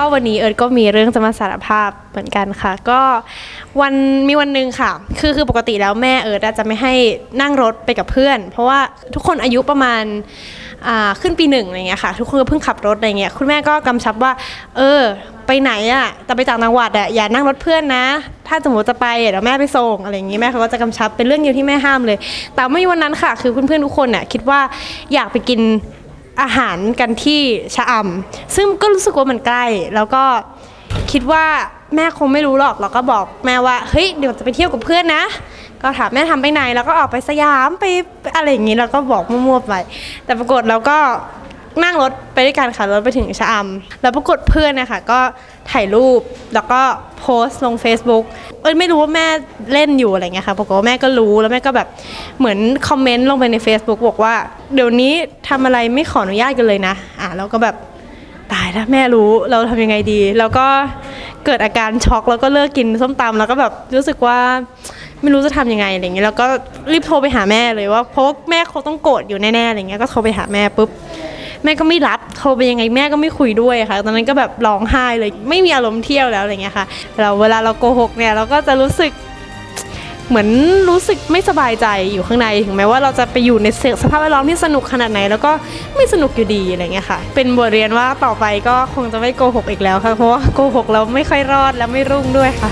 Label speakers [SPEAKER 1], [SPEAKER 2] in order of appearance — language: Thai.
[SPEAKER 1] ก็วันนี้เอิร์ดก็มีเรื่องจะมาสารภาพเหมือนกันค่ะ ก็วันมีวันหนึ่งค่ะ คือคือปกติแล้วแม่เอิร์ดอะจะไม่ให้นั่งรถไปกับเพื่อน เพราะว่าทุกคนอายุประมาณขึ้นปีหนึ่งอะไรเงี้ยค่ะ ทุกคนเพิ่งขับรถอะไรเงี้ยคุณแม่ก็กำชับว่า เออ ไปไหนอะจะไปต่างจังหวัดอะอย่านั่งรถเพื่อนนะ ถ้าสมมติจะไปเดี๋ยวแม่ไปส่งอะไรอย่างงี้แม่เขาก็จะกำชับเป็นเรื่องเดียวที่แม่ห้ามเลย แต่ไม่วันนั้นค่ะ คือเพื่อนๆทุกคนอะคิดว่าอยากไปกิน อาหารกันที่ชะอำซึ่งก็รู้สึกว่ามันใกล้ แล้วก็คิดว่าแม่คงไม่รู้หรอกเราก็บอกแม่ว่าเฮ้ยเดี๋ยวจะไปเที่ยวกับเพื่อนนะ ก็ถามแม่ทำไปไหนแล้วก็ออกไปสยามไปอะไรอย่างนี้แล้วก็บอกมั่วๆไป แต่ปรากฏเราก็ นั่งรถไปด้วยกันค่ะรถไปถึงชะอำแล้วปรากฏเพื่อนนะคะก็ถ่ายรูปแล้วก็โพสต์ลง Facebook เอ้ยไม่รู้ว่าแม่เล่นอยู่อะไรเงี้ยค่ะปรากฏว่าแม่ก็รู้แล้วแม่ก็แบบเหมือนคอมเมนต์ลงไปใน Facebook บอกว่า เดี๋ยวนี้ทำอะไรไม่ขออนุญาตกันเลยนะอะแล้วก็แบบตายแล้วแม่รู้เราทำยังไงดี แล้วก็เกิดอาการช็อกแล้วก็เลิกกินส้มตำแล้วก็แบบรู้สึกว่าไม่รู้จะทํำยังไงอะไรเงี้ยแล้วก็รีบโทรไปหาแม่เลยว่าเพราะแม่เขาต้องโกรธอยู่แน่ๆอะไรเงี้ยก็โทรไปหาแม่ปุ๊บ แม่ก็ไม่รับโทรไปยังไงแม่ก็ไม่คุยด้วยค่ะ ตอนนั้นก็แบบร้องไห้เลยไม่มีอารมณ์เที่ยวแล้วอะไรเงี้ยค่ะเราเวลาเราโกหกเนี่ยเราก็จะรู้สึกเหมือนรู้สึกไม่สบายใจอยู่ข้างในถึงแม้ว่าเราจะไปอยู่ในสภาพแวดล้อมที่สนุกขนาดไหน แล้วก็ไม่สนุกอยู่ดีอะไรเงี้ยค่ะ เป็นบทเรียนว่าต่อไปก็คงจะไม่โกหกอีกแล้วค่ะเพราะว่าโกหกแล้วไม่ค่อยรอดและไม่รุ่งด้วยค่ะ